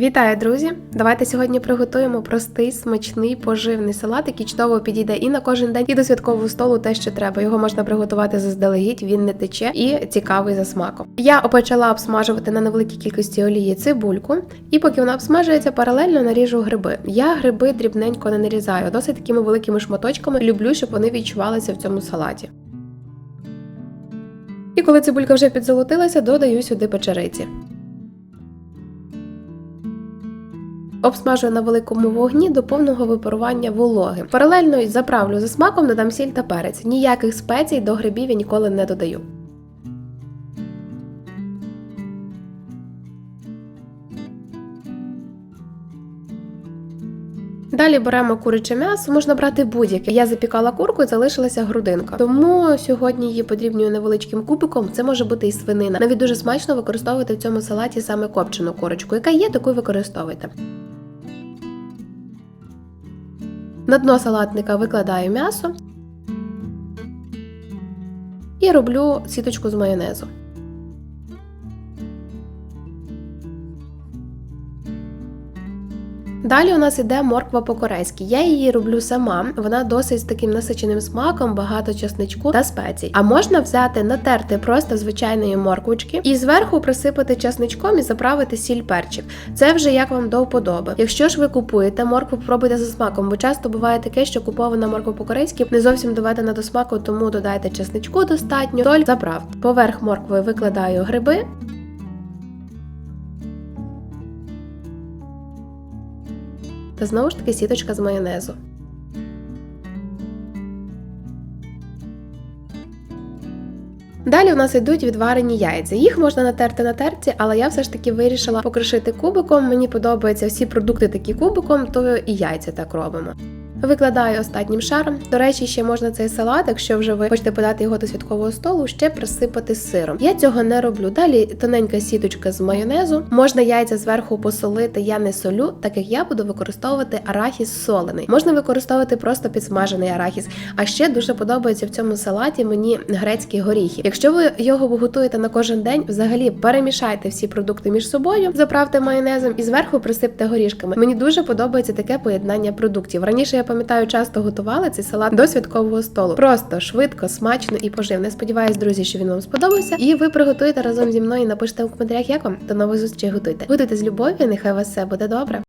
Вітаю, друзі! Давайте сьогодні приготуємо простий, смачний, поживний салат, який чудово підійде і на кожен день, і до святкового столу те, що треба. Його можна приготувати заздалегідь, він не тече і цікавий за смаком. Я почала обсмажувати на невеликій кількості олії цибульку, і поки вона обсмажується, паралельно наріжу гриби. Я гриби дрібненько не нарізаю, досить такими великими шматочками. Люблю, щоб вони відчувалися в цьому салаті. І коли цибулька вже підзолотилася, додаю сюди печериці. Обсмажую на великому вогні до повного випарування вологи. Паралельно заправлю за смаком, додам сіль та перець. Ніяких спецій до грибів я ніколи не додаю. Далі беремо куряче м'ясо, можна брати будь-яке. Я запікала курку і залишилася грудинка. Тому сьогодні її подрібнюю невеличким кубиком. Це може бути і свинина. Навіть дуже смачно використовувати в цьому салаті саме копчену курочку. Яка є, таку використовуйте. На дно салатника викладаю м'ясо і роблю сіточку з майонезу. Далі у нас іде морква по-корейськи. Я її роблю сама. Вона досить з таким насиченим смаком, багато чесничку та спецій. А можна взяти, натерти просто звичайної морквочки і зверху присипати чесничком і заправити сіль перчик. Це вже як вам до вподоби. Якщо ж ви купуєте моркву, пробуйте за смаком, бо часто буває таке, що купована морква по-корейськи не зовсім доведена до смаку, тому додайте чесничку достатньо, соль заправте. Поверх моркви викладаю гриби. Та знову ж таки сіточка з майонезу. Далі у нас йдуть відварені яйця. Їх можна натерти на терці, але я все ж таки вирішила покришити кубиком. Мені подобаються всі продукти такі кубиком, то і яйця так робимо. Викладаю останнім шаром. До речі, ще можна цей салат, якщо вже ви хочете подати його до святкового столу, ще присипати сиром. Я цього не роблю. Далі тоненька сіточка з майонезу. Можна яйця зверху посолити. Я не солю, так як я буду використовувати арахіс солений. Можна використовувати просто підсмажений арахіс. А ще дуже подобається в цьому салаті мені грецькі горіхи. Якщо ви його готуєте на кожен день, взагалі перемішайте всі продукти між собою, заправте майонезом і зверху присипте горішками. Мені дуже подобається таке поєднання продуктів. Раніше я пам'ятаю, часто готувала цей салат до святкового столу. Просто швидко, смачно і поживне. Сподіваюсь, друзі, що він вам сподобався. І ви приготуєте разом зі мною. і Напишіть у коментарях, як вам до нових зустрічей готуйте. Готуйте з любов'ю, нехай вас все буде добре.